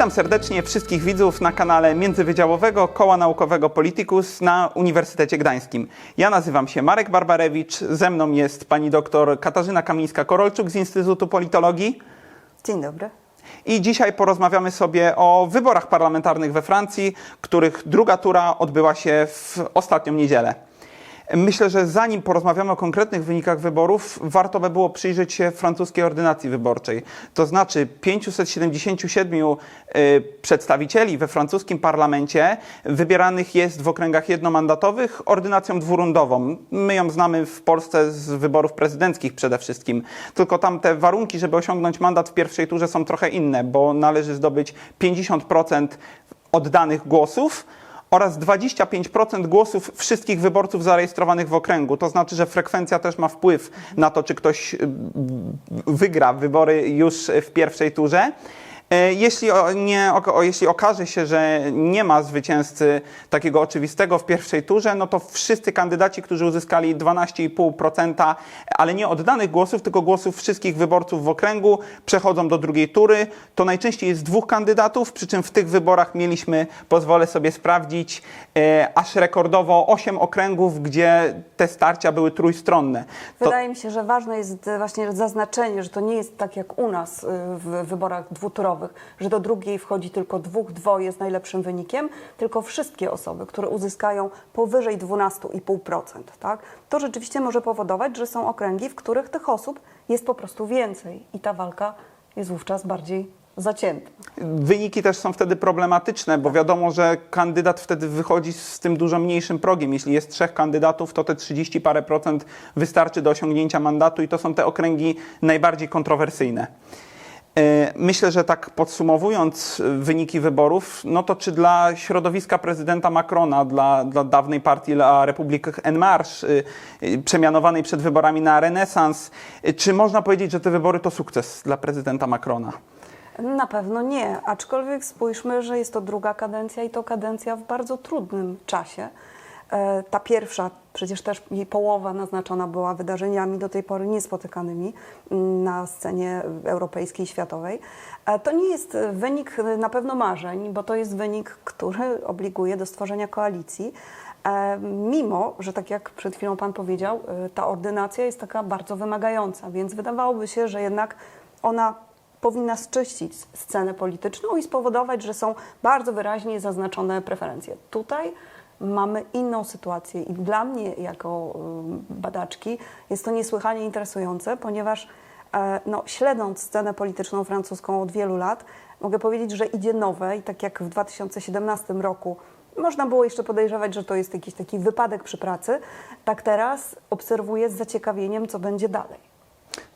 Witam serdecznie wszystkich widzów na kanale Międzywydziałowego Koła Naukowego Politicus na Uniwersytecie Gdańskim. Ja nazywam się Marek Barbarewicz, ze mną jest pani doktor Katarzyna Kamińska-Korolczuk z Instytutu Politologii. Dzień dobry. I dzisiaj porozmawiamy sobie o wyborach parlamentarnych we Francji, których druga tura odbyła się w ostatnią niedzielę. Myślę, że zanim porozmawiamy o konkretnych wynikach wyborów, warto by było przyjrzeć się francuskiej ordynacji wyborczej. To znaczy 577 y, przedstawicieli we francuskim parlamencie wybieranych jest w okręgach jednomandatowych ordynacją dwurundową. My ją znamy w Polsce z wyborów prezydenckich przede wszystkim. Tylko tam te warunki, żeby osiągnąć mandat w pierwszej turze są trochę inne, bo należy zdobyć 50% oddanych głosów oraz 25% głosów wszystkich wyborców zarejestrowanych w okręgu. To znaczy, że frekwencja też ma wpływ na to, czy ktoś y, wygra wybory już w pierwszej turze. E, Jeśli, nie, jeśli okaże się, że nie ma zwycięzcy takiego oczywistego w pierwszej turze, no to wszyscy kandydaci, którzy uzyskali 12,5%, ale nie oddanych głosów, tylko głosów wszystkich wyborców w okręgu, przechodzą do drugiej tury. To najczęściej jest dwóch kandydatów, przy czym w tych wyborach mieliśmy, pozwolę sobie sprawdzić, e, aż rekordowo 8 okręgów, gdzie te starcia były trójstronne. Wydaje mi się, że ważne jest właśnie zaznaczenie, że to nie jest tak jak u nas y, w wyborach dwuturowych, że do drugiej wchodzi tylko dwóch, dwoje z najlepszym wynikiem, tylko wszystkie osoby, które uzyskają powyżej 12,5%. Tak? To rzeczywiście może powodować, że są okręgi, w których tych osób jest po prostu więcej i ta walka jest wówczas bardziej zacięta. Wyniki też są wtedy problematyczne, bo wiadomo, że kandydat wtedy wychodzi z tym dużo mniejszym progiem. Jeśli jest trzech kandydatów, to te 30 parę procent wystarczy do osiągnięcia mandatu i to są te okręgi najbardziej kontrowersyjne. E, Myślę, że tak podsumowując e, wyniki wyborów, no to czy dla środowiska prezydenta Macrona, dla, dla dawnej partii La République En Marche, y, przemianowanej przed wyborami na Renesans, czy można powiedzieć, że te wybory to sukces dla prezydenta Macrona? Na pewno nie, aczkolwiek spójrzmy, że jest to druga kadencja i to kadencja w bardzo trudnym czasie. E, Ta pierwsza, przecież też jej połowa naznaczona była wydarzeniami do tej pory niespotykanymi mm, na scenie europejskiej, światowej. E, To nie jest wynik na pewno marzeń, bo to jest wynik, który obliguje do stworzenia koalicji. E, Mimo, że tak jak przed chwilą Pan powiedział, ta ordynacja jest taka bardzo wymagająca, więc wydawałoby się, że jednak ona powinna zczyścić scenę polityczną i spowodować, że są bardzo wyraźnie zaznaczone preferencje. Tutaj mamy inną sytuację i dla mnie jako y, badaczki jest to niesłychanie interesujące, ponieważ e, no, śledząc scenę polityczną francuską od wielu lat, mogę powiedzieć, że idzie nowe i tak jak w 2017 roku można było jeszcze podejrzewać, że to jest jakiś taki wypadek przy pracy, tak teraz obserwuję z zaciekawieniem, co będzie dalej.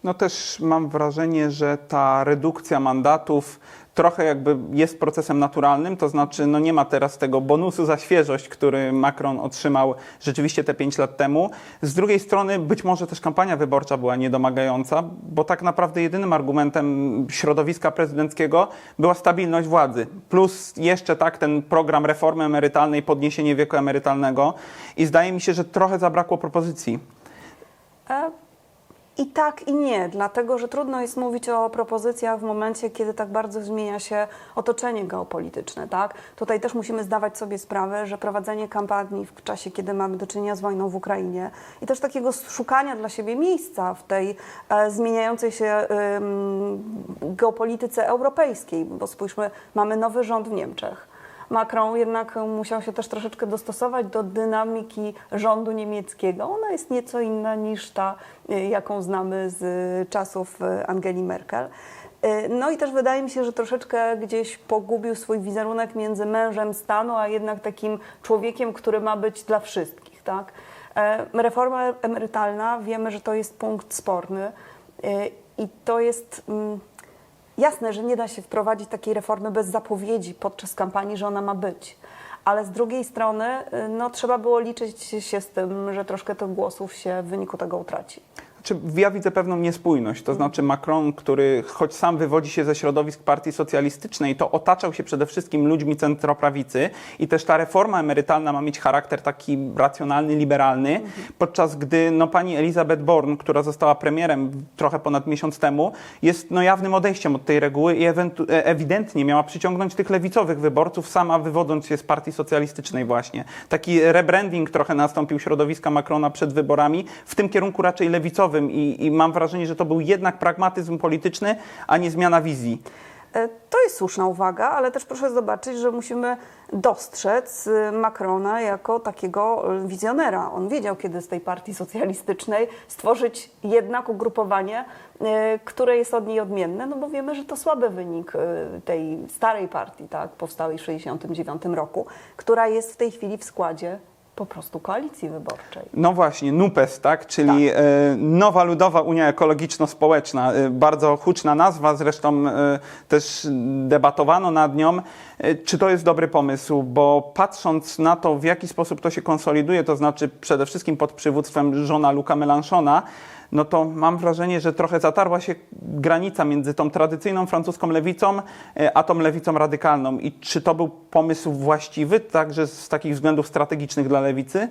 No też mam wrażenie, że ta redukcja mandatów trochę jakby jest procesem naturalnym, to znaczy no nie ma teraz tego bonusu za świeżość, który Macron otrzymał rzeczywiście te 5 lat temu. Z drugiej strony być może też kampania wyborcza była niedomagająca, bo tak naprawdę jedynym argumentem środowiska prezydenckiego była stabilność władzy. Plus jeszcze tak ten program reformy emerytalnej, podniesienie wieku emerytalnego i zdaje mi się, że trochę zabrakło propozycji. E, I tak, i nie, dlatego że trudno jest mówić o propozycjach w momencie, kiedy tak bardzo zmienia się otoczenie geopolityczne. Tak? Tutaj też musimy zdawać sobie sprawę, że prowadzenie kampanii w czasie, kiedy mamy do czynienia z wojną w Ukrainie i też takiego szukania dla siebie miejsca w tej e, zmieniającej się em, geopolityce europejskiej, bo spójrzmy, mamy nowy rząd w Niemczech. Macron jednak musiał się też troszeczkę dostosować do dynamiki rządu niemieckiego. Ona jest nieco inna niż ta, y, jaką znamy z czasów y, Angeli Merkel. Y, No i też wydaje mi się, że troszeczkę gdzieś pogubił swój wizerunek między mężem stanu, a jednak takim człowiekiem, który ma być dla wszystkich. Tak? Reforma emerytalna, wiemy, że to jest punkt sporny i to jest... Jasne, że nie da się wprowadzić takiej reformy bez zapowiedzi podczas kampanii, że ona ma być. Ale z drugiej strony, y, no, trzeba było liczyć się z tym, że troszkę tych głosów się w wyniku tego utraci. Czy ja widzę pewną niespójność, to znaczy Macron, który choć sam wywodzi się ze środowisk partii socjalistycznej, to otaczał się przede wszystkim ludźmi centroprawicy i też ta reforma emerytalna ma mieć charakter taki racjonalny, liberalny, podczas gdy no, pani Elizabeth Bourne, która została premierem trochę ponad miesiąc temu, jest no, jawnym odejściem od tej reguły i e- ewidentnie miała przyciągnąć tych lewicowych wyborców, sama wywodząc się z partii socjalistycznej właśnie. Taki rebranding trochę nastąpił środowiska Macrona przed wyborami, w tym kierunku raczej lewicowym i, i mam wrażenie, że to był jednak pragmatyzm polityczny, a nie zmiana wizji. E, To jest słuszna uwaga, ale też proszę zobaczyć, że musimy dostrzec y, Macrona jako takiego y, wizjonera. On wiedział, kiedy z tej partii socjalistycznej stworzyć jednak ugrupowanie, y, które jest od niej odmienne, no bo wiemy, że to słaby wynik tej starej partii, tak, powstałej w 1969 roku, która jest w tej chwili w składzie po prostu koalicji wyborczej. No właśnie, NUPES, tak? czyli e, Nowa Ludowa Unia Ekologiczno-Społeczna. E, bardzo huczna nazwa, zresztą e, też debatowano nad nią. Czy to jest dobry pomysł? Bo patrząc na to, w jaki sposób to się konsoliduje, to znaczy przede wszystkim pod przywództwem żona Luca Mélenchona, no to mam wrażenie, że trochę zatarła się granica między tą tradycyjną francuską lewicą, e, a tą lewicą radykalną. I czy to był pomysł właściwy, także z takich względów strategicznych dla lewicy?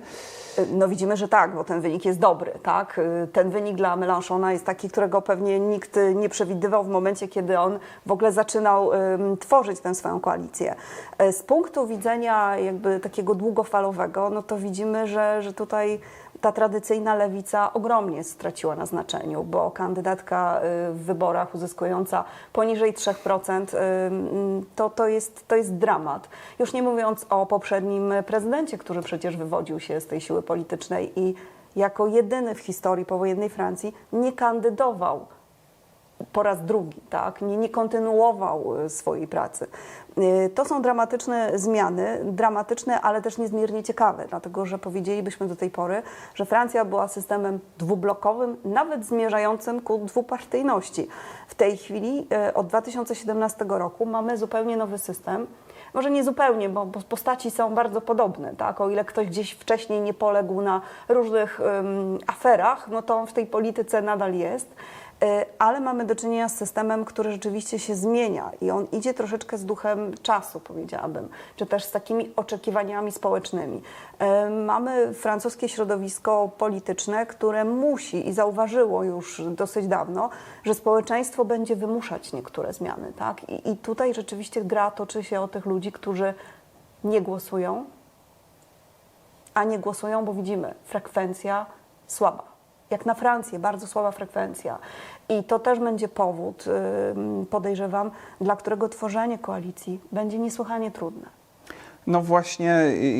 No widzimy, że tak, bo ten wynik jest dobry, tak? Ten wynik dla Mélenchona jest taki, którego pewnie nikt nie przewidywał w momencie, kiedy on w ogóle zaczynał ym, tworzyć tę swoją koalicję. E, Z punktu widzenia jakby takiego długofalowego, no to widzimy, że, że tutaj ta tradycyjna lewica ogromnie straciła na znaczeniu, bo kandydatka y, w wyborach uzyskująca poniżej 3% y, mm, to, to, jest, to jest dramat. Już nie mówiąc o poprzednim prezydencie, który przecież wywodził się z tej siły politycznej i jako jedyny w historii powojennej Francji nie kandydował po raz drugi, tak? nie, nie kontynuował y, swojej pracy. Y, To są dramatyczne zmiany, dramatyczne, ale też niezmiernie ciekawe, dlatego że powiedzielibyśmy do tej pory, że Francja była systemem dwublokowym, nawet zmierzającym ku dwupartyjności. W tej chwili, y, od 2017 roku, mamy zupełnie nowy system. Może nie zupełnie, bo postaci są bardzo podobne. Tak? O ile ktoś gdzieś wcześniej nie poległ na różnych ym, aferach, no to w tej polityce nadal jest. Y, ale mamy do czynienia z systemem, który rzeczywiście się zmienia i on idzie troszeczkę z duchem czasu, powiedziałabym, czy też z takimi oczekiwaniami społecznymi. Y, Mamy francuskie środowisko polityczne, które musi i zauważyło już dosyć dawno, że społeczeństwo będzie wymuszać niektóre zmiany. Tak? I, I tutaj rzeczywiście gra toczy się o tych ludzi, którzy nie głosują, a nie głosują, bo widzimy, frekwencja słaba. Jak na Francję, bardzo słaba frekwencja. I to też będzie powód, podejrzewam, dla którego tworzenie koalicji będzie niesłychanie trudne. No właśnie,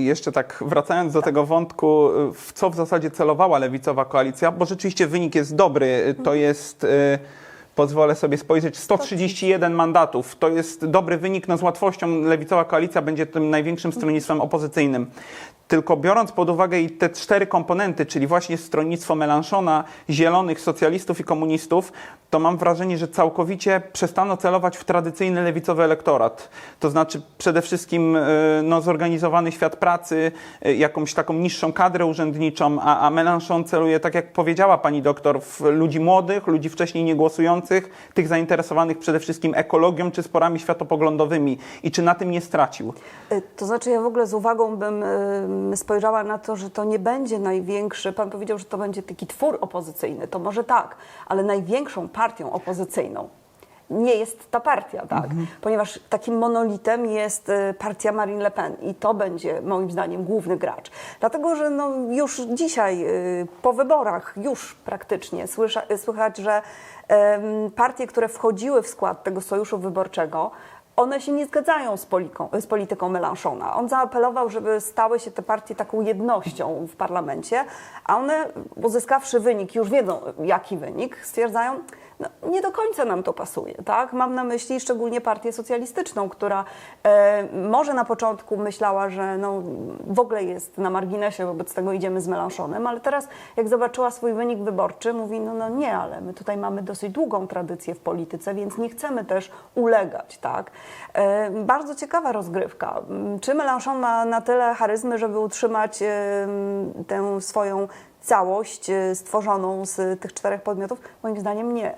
jeszcze tak wracając do tego wątku, w co w zasadzie celowała lewicowa koalicja, bo rzeczywiście wynik jest dobry. Y, To jest, y, pozwolę sobie spojrzeć, 131 mandatów. To jest dobry wynik. No z łatwością lewicowa koalicja będzie tym największym stronnictwem opozycyjnym. Tylko biorąc pod uwagę i te cztery komponenty, czyli właśnie stronnictwo Melanchona, zielonych, socjalistów i komunistów, to mam wrażenie, że całkowicie przestano celować w tradycyjny lewicowy elektorat. To znaczy przede wszystkim y, no, zorganizowany świat pracy, y, jakąś taką niższą kadrę urzędniczą, a, a Melanchon celuje, tak jak powiedziała pani doktor, w ludzi młodych, ludzi wcześniej niegłosujących, tych zainteresowanych przede wszystkim ekologią czy sporami światopoglądowymi. I czy na tym nie stracił? Y, To znaczy, ja w ogóle z uwagą bym ym, spojrzała na to, że to nie będzie największy. Pan powiedział, że to będzie taki twór opozycyjny. To może tak, ale największą partią opozycyjną nie jest ta partia, tak? Ponieważ takim monolitem jest y, partia Marine Le Pen i to będzie moim zdaniem główny gracz. Dlatego, że no już dzisiaj y, po wyborach już praktycznie słysza, słychać, że partie, które wchodziły w skład tego sojuszu wyborczego, one się nie zgadzają z, poliką, z polityką Melanchona. On zaapelował, żeby stały się te partie taką jednością w parlamencie, a one, uzyskawszy wynik, już wiedzą jaki wynik, stwierdzają, no, nie do końca nam to pasuje. Tak? Mam na myśli szczególnie partię socjalistyczną, która e, może na początku myślała, że no, w ogóle jest na marginesie, wobec tego idziemy z Melanchonem, ale teraz jak zobaczyła swój wynik wyborczy, mówi, no, no nie, ale my tutaj mamy dosyć długą tradycję w polityce, więc nie chcemy też ulegać. Tak? E, bardzo ciekawa rozgrywka. Czy Melanchon ma na tyle charyzmy, żeby utrzymać e, tę swoją całość y, stworzoną z tych czterech podmiotów? Moim zdaniem nie,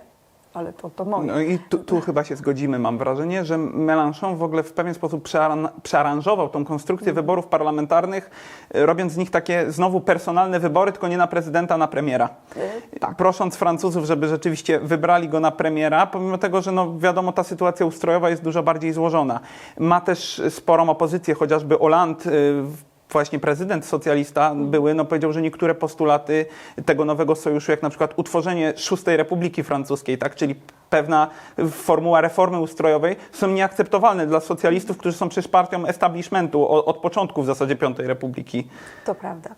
ale to, to moje. No i tu, tu chyba się zgodzimy, mam wrażenie, że Mélenchon w ogóle w pewien sposób przearan- przearanżował tą konstrukcję wyborów parlamentarnych, e, robiąc z nich takie znowu personalne wybory, tylko nie na prezydenta, na premiera. tak. Prosząc Francuzów, żeby rzeczywiście wybrali go na premiera, pomimo tego, że no wiadomo, ta sytuacja ustrojowa jest dużo bardziej złożona. Ma też sporą opozycję, chociażby Hollande, y, właśnie prezydent socjalista były, no powiedział, że niektóre postulaty tego nowego sojuszu, jak na przykład utworzenie szóstej Republiki Francuskiej, tak, czyli pewna formuła reformy ustrojowej, są nieakceptowalne dla socjalistów, którzy są przecież partią establishmentu o- od początku w zasadzie Piątej Republiki. To prawda.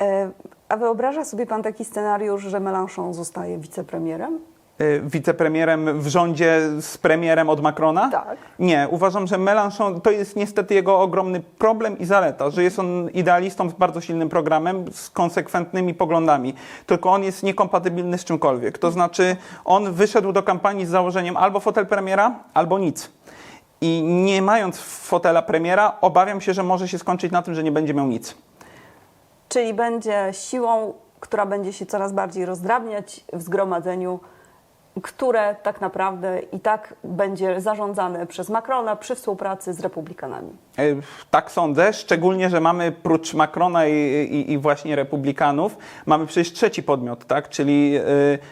E, A wyobraża sobie pan taki scenariusz, że Mélenchon zostaje wicepremierem? Y, Wicepremierem w rządzie z premierem od Macrona? Tak. Nie, uważam, że Mélenchon to jest niestety jego ogromny problem i zaleta, że jest on idealistą z bardzo silnym programem, z konsekwentnymi poglądami. Tylko on jest niekompatybilny z czymkolwiek. To znaczy, on wyszedł do kampanii z założeniem albo fotel premiera, albo nic. I nie mając fotela premiera, obawiam się, że może się skończyć na tym, że nie będzie miał nic. Czyli będzie siłą, która będzie się coraz bardziej rozdrabniać w zgromadzeniu, które tak naprawdę i tak będzie zarządzane przez Macrona przy współpracy z republikanami. E, Tak sądzę, szczególnie, że mamy prócz Macrona i, i, i właśnie republikanów, mamy przecież trzeci podmiot, tak? czyli e,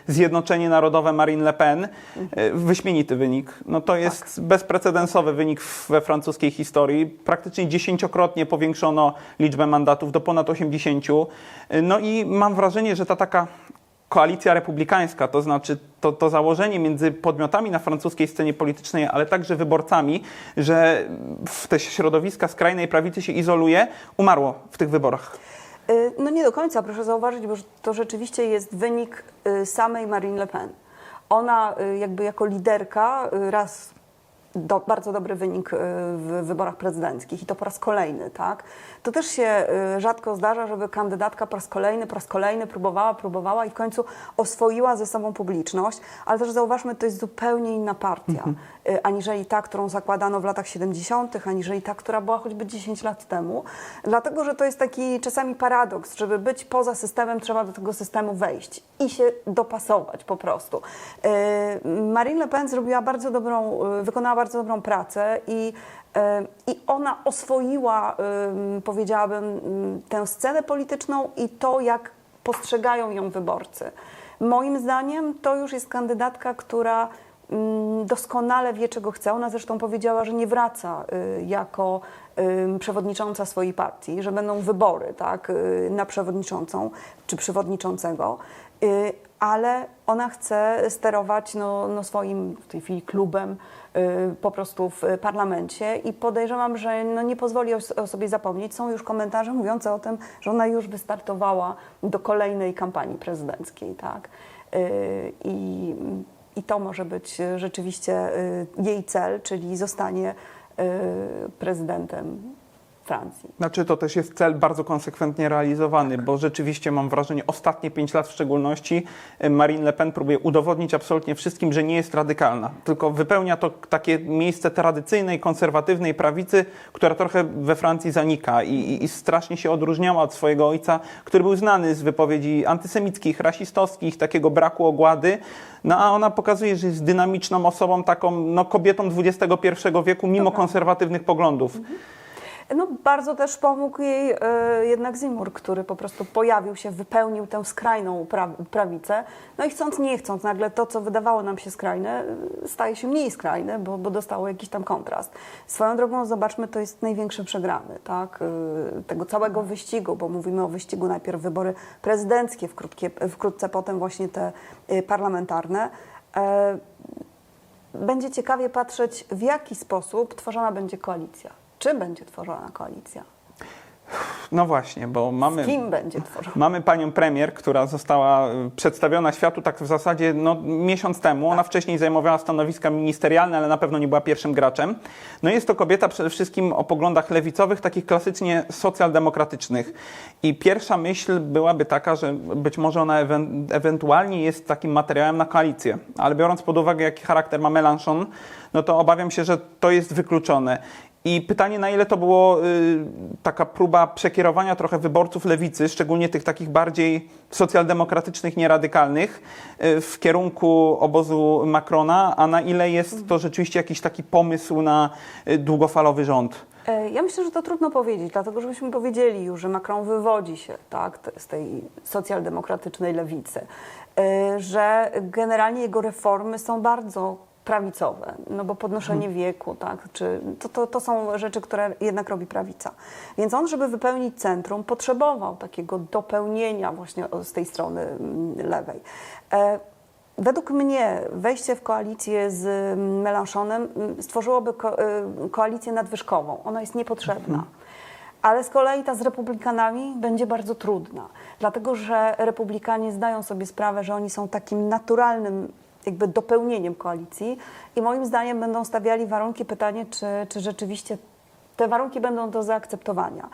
Zjednoczenie Narodowe Marine Le Pen. E, Wyśmienity wynik. No to jest bezprecedensowy wynik we francuskiej historii. Praktycznie dziesięciokrotnie powiększono liczbę mandatów do ponad 80. E, No i mam wrażenie, że ta taka koalicja republikańska, to znaczy to, to założenie między podmiotami na francuskiej scenie politycznej, ale także wyborcami, że w te środowiska skrajnej prawicy się izoluje, umarło w tych wyborach. Y, No nie do końca, proszę zauważyć, bo to rzeczywiście jest wynik y, samej Marine Le Pen. Ona y, jakby jako liderka raz do, bardzo dobry wynik y, w wyborach prezydenckich i to po raz kolejny, tak? To też się y, rzadko zdarza, żeby kandydatka po raz kolejny, po raz kolejny próbowała, próbowała i w końcu oswoiła ze sobą publiczność, ale też zauważmy, to jest zupełnie inna partia, y, aniżeli ta, którą zakładano w latach 70., aniżeli ta, która była choćby 10 lat temu, dlatego, że to jest taki czasami paradoks, żeby być poza systemem, trzeba do tego systemu wejść i się dopasować po prostu. Marine Le Pen zrobiła bardzo dobrą, wykonała bardzo dobrą pracę i y, i ona oswoiła, ym, powiedziałabym, ym, tę scenę polityczną i to, jak postrzegają ją wyborcy. Moim zdaniem to już jest kandydatka, która ym, doskonale wie, czego chce. Ona zresztą powiedziała, że nie wraca y, jako przewodnicząca swojej partii, że będą wybory tak, y, na przewodniczącą czy przewodniczącego. Ale ona chce sterować no, no swoim w tej chwili klubem y, po prostu w parlamencie i podejrzewam, że no nie pozwoli o, o sobie zapomnieć. Są już komentarze mówiące o tym, że ona już wystartowała do kolejnej kampanii prezydenckiej, tak? Y, I, I to może być rzeczywiście y, jej cel, czyli zostanie prezydentem Francji. Znaczy to też jest cel bardzo konsekwentnie realizowany, bo rzeczywiście mam wrażenie, ostatnie pięć lat w szczególności, e, Marine Le Pen próbuje udowodnić absolutnie wszystkim, że nie jest radykalna, tylko wypełnia to takie miejsce tradycyjnej, konserwatywnej prawicy, która trochę we Francji zanika i, i, strasznie się odróżniała od swojego ojca, który był znany z wypowiedzi antysemickich, rasistowskich, takiego braku ogłady. No a ona pokazuje, że jest dynamiczną osobą, taką no, kobietą XXI wieku, mimo konserwatywnych poglądów. No, bardzo też pomógł jej e, jednak Zimur, który po prostu pojawił się, wypełnił tę skrajną pra prawicę. No i chcąc, nie chcąc, nagle to, co wydawało nam się skrajne, e, staje się mniej skrajne, bo, bo dostało jakiś tam kontrast. Swoją drogą, zobaczmy, to jest największy przegrany tak? e, tego całego wyścigu, bo mówimy o wyścigu najpierw wybory prezydenckie, wkrótce potem właśnie te e, parlamentarne. Będzie ciekawie patrzeć, w jaki sposób tworzona będzie koalicja. Czy będzie tworzona koalicja? No właśnie, bo mamy... Z kim będzie tworzona? Mamy panią premier, która została y, przedstawiona światu tak w zasadzie no, miesiąc temu. Ona wcześniej zajmowała stanowiska ministerialne, ale na pewno nie była pierwszym graczem. No jest to kobieta przede wszystkim o poglądach lewicowych, takich klasycznie socjaldemokratycznych. I pierwsza myśl byłaby taka, że być może ona ewen ewentualnie jest takim materiałem na koalicję. Ale biorąc pod uwagę, jaki charakter ma Mélenchon, no to obawiam się, że to jest wykluczone. I pytanie, na ile to było y, taka próba przekierowania trochę wyborców lewicy, szczególnie tych takich bardziej socjaldemokratycznych, nieradykalnych, y, w kierunku obozu Macrona, a na ile jest to rzeczywiście jakiś taki pomysł na y, długofalowy rząd? E, Ja myślę, że to trudno powiedzieć, dlatego żebyśmy powiedzieli już, że Macron wywodzi się tak, z tej socjaldemokratycznej lewicy, że generalnie jego reformy są bardzo prawicowe, no bo podnoszenie wieku, tak, czy to, to, to są rzeczy, które jednak robi prawica. Więc on, żeby wypełnić centrum, potrzebował takiego dopełnienia właśnie z tej strony mm, lewej. E, Według mnie wejście w koalicję z mm, Melanchonem mm, stworzyłoby ko- y, koalicję nadwyżkową. Ona jest niepotrzebna. Ale z kolei ta z republikanami będzie bardzo trudna, dlatego że republikanie zdają sobie sprawę, że oni są takim naturalnym jakby dopełnieniem koalicji i moim zdaniem będą stawiali warunki, pytanie, czy, czy rzeczywiście te warunki będą do zaakceptowania.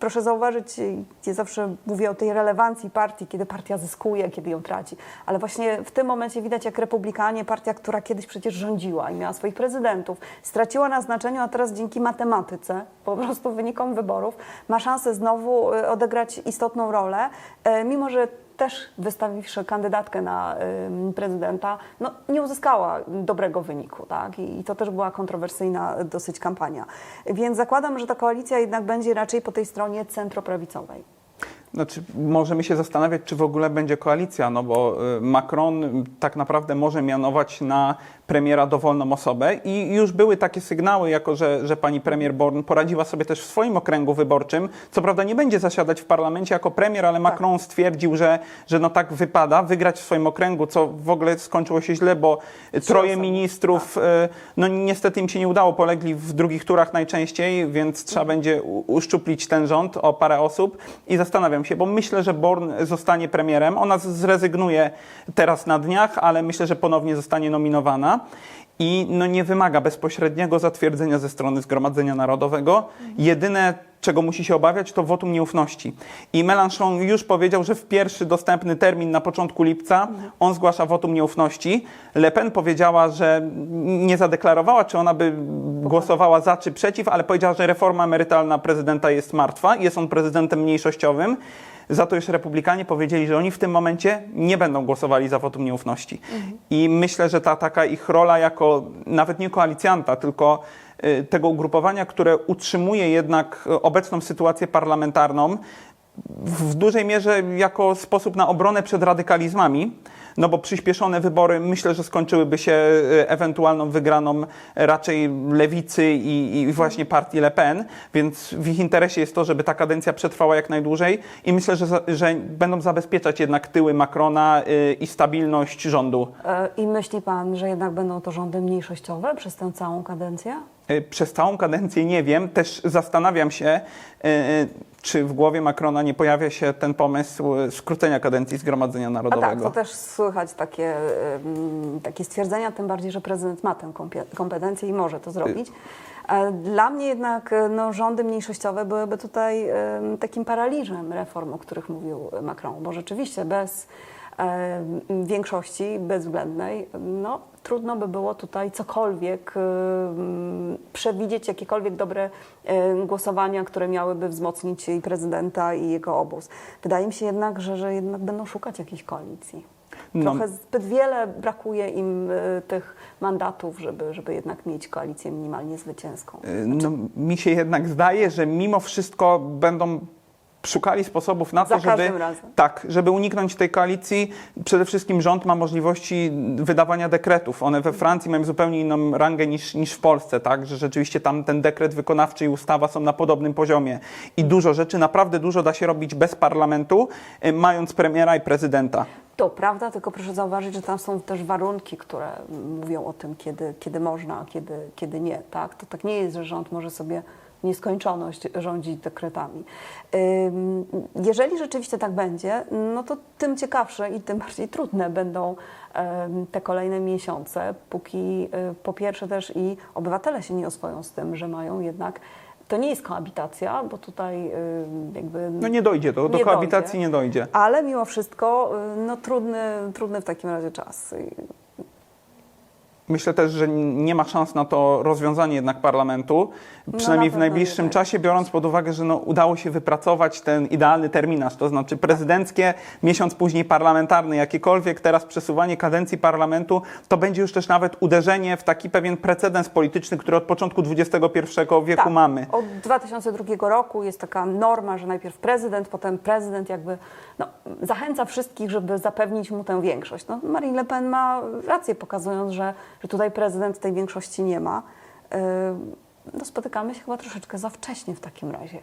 Proszę zauważyć, ja zawsze mówię o tej relewancji partii, kiedy partia zyskuje, kiedy ją traci, ale właśnie w tym momencie widać, jak republikanie, partia, która kiedyś przecież rządziła i miała swoich prezydentów, straciła na znaczeniu, a teraz dzięki matematyce, po prostu wynikom wyborów, ma szansę znowu e, odegrać istotną rolę, e, mimo że też wystawiwszy kandydatkę na prezydenta, no, nie uzyskała dobrego wyniku. Tak? I to też była kontrowersyjna dosyć kampania. Więc zakładam, że ta koalicja jednak będzie raczej po tej stronie centroprawicowej. Znaczy, możemy się zastanawiać, czy w ogóle będzie koalicja, no bo y, Macron tak naprawdę może mianować na premiera dowolną osobę i już były takie sygnały, jako że, że pani premier Born poradziła sobie też w swoim okręgu wyborczym. Co prawda nie będzie zasiadać w parlamencie jako premier, ale Macron stwierdził, że, że no tak wypada wygrać w swoim okręgu, co w ogóle skończyło się źle, bo troje ministrów, y, no niestety im się nie udało, polegli w drugich turach najczęściej, więc trzeba będzie u- uszczuplić ten rząd o parę osób i zastanawiam się, bo myślę, że Born zostanie premierem. Ona zrezygnuje teraz na dniach, ale myślę, że ponownie zostanie nominowana. I no nie wymaga bezpośredniego zatwierdzenia ze strony Zgromadzenia Narodowego. Jedyne, czego musi się obawiać, to wotum nieufności. I Mélenchon już powiedział, że w pierwszy dostępny termin na początku lipca on zgłasza wotum nieufności. Le Pen powiedziała, że nie zadeklarowała, czy ona by głosowała za czy przeciw, ale powiedziała, że reforma emerytalna prezydenta jest martwa. Jest on prezydentem mniejszościowym. Za to już republikanie powiedzieli, że oni w tym momencie nie będą głosowali za wotum nieufności. I myślę, że ta taka ich rola jako nawet nie koalicjanta, tylko y, tego ugrupowania, które utrzymuje jednak y, obecną sytuację parlamentarną, w dużej mierze jako sposób na obronę przed radykalizmami, no bo przyspieszone wybory myślę, że skończyłyby się e, ewentualną wygraną raczej lewicy i, i właśnie partii Le Pen, więc w ich interesie jest to, żeby ta kadencja przetrwała jak najdłużej i myślę, że, że będą zabezpieczać jednak tyły Macrona y, i stabilność rządu. E, I myśli pan, że jednak będą to rządy mniejszościowe przez tę całą kadencję? Y, Przez całą kadencję nie wiem, też zastanawiam się, y, y, czy w głowie Macrona nie pojawia się ten pomysł skrócenia kadencji Zgromadzenia A tak, Narodowego. to też słychać takie, takie stwierdzenia, tym bardziej, że prezydent ma tę kompetencję i może to zrobić. E, Dla mnie jednak e, no, rządy mniejszościowe byłyby tutaj takim paraliżem reform, o których mówił Macron, bo rzeczywiście bez większości bezwzględnej, no, trudno by było tutaj cokolwiek ym, przewidzieć, jakiekolwiek dobre em, głosowania, które miałyby wzmocnić i prezydenta i jego obóz. Wydaje mi się jednak, że, że jednak będą szukać jakiejś koalicji. No. Trochę zbyt wiele brakuje im y, tych mandatów, żeby, żeby jednak mieć koalicję minimalnie zwycięską. Y, No, mi się jednak zdaje, że mimo wszystko będą szukali sposobów na to, żeby, razem. tak, żeby uniknąć tej koalicji. Przede wszystkim rząd ma możliwości wydawania dekretów. One we Francji mają zupełnie inną rangę niż, niż w Polsce, tak? Że rzeczywiście tam ten dekret wykonawczy i ustawa są na podobnym poziomie. I dużo rzeczy, naprawdę dużo da się robić bez parlamentu, y, mając premiera i prezydenta. To prawda, tylko proszę zauważyć, że tam są też warunki, które mówią o tym, kiedy, kiedy można, a kiedy, kiedy nie. Tak? To tak nie jest, że rząd może sobie nieskończoność rządzić dekretami. Jeżeli rzeczywiście tak będzie, no to tym ciekawsze i tym bardziej trudne będą te kolejne miesiące, póki y, po pierwsze też i obywatele się nie oswoją z tym, że mają jednak to nie jest koabitacja, bo tutaj jakby. No nie dojdzie do, do Nie koabitacji, dojdzie. nie dojdzie. Ale mimo wszystko, y, no trudny, trudny w takim razie czas. Myślę też, że nie ma szans na to rozwiązanie jednak parlamentu, przynajmniej No, na w najbliższym nie. czasie, biorąc pod uwagę, że no, udało się wypracować ten idealny terminarz, to znaczy prezydenckie, miesiąc później parlamentarny, jakiekolwiek teraz przesuwanie kadencji parlamentu, to będzie już też nawet uderzenie w taki pewien precedens polityczny, który od początku XXI wieku Tak. mamy. Od 2002 roku jest taka norma, że najpierw prezydent, potem prezydent jakby no, zachęca wszystkich, żeby zapewnić mu tę większość. No, Marine Le Pen ma rację, pokazując, że, że tutaj prezydent tej większości nie ma. No, spotykamy się chyba troszeczkę za wcześnie w takim razie.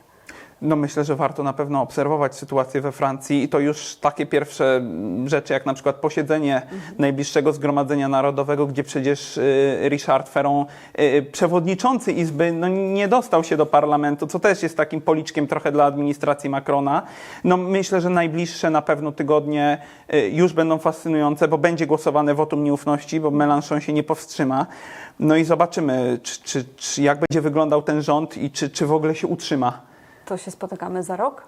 No myślę, że warto na pewno obserwować sytuację we Francji i to już takie pierwsze mm, rzeczy, jak na przykład posiedzenie najbliższego Zgromadzenia Narodowego, gdzie przecież y, Richard Ferron, y, przewodniczący Izby, no nie dostał się do parlamentu, co też jest takim policzkiem trochę dla administracji Macrona. No myślę, że najbliższe na pewno tygodnie y, już będą fascynujące, bo będzie głosowane wotum nieufności, bo Mélenchon się nie powstrzyma. No i zobaczymy, czy, czy, czy jak będzie wyglądał ten rząd i czy, czy w ogóle się utrzyma. To się spotykamy za rok?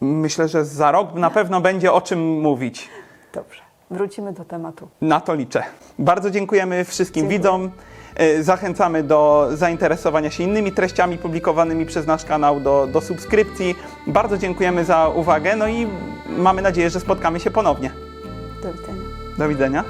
Myślę, że za rok na pewno będzie o czym mówić. Dobrze, wrócimy do tematu. Na to liczę. Bardzo dziękujemy wszystkim Dziękuję. widzom. E, Zachęcamy do zainteresowania się innymi treściami publikowanymi przez nasz kanał, do, do subskrypcji. Bardzo dziękujemy za uwagę, no i mamy nadzieję, że spotkamy się ponownie. Do widzenia. Do widzenia.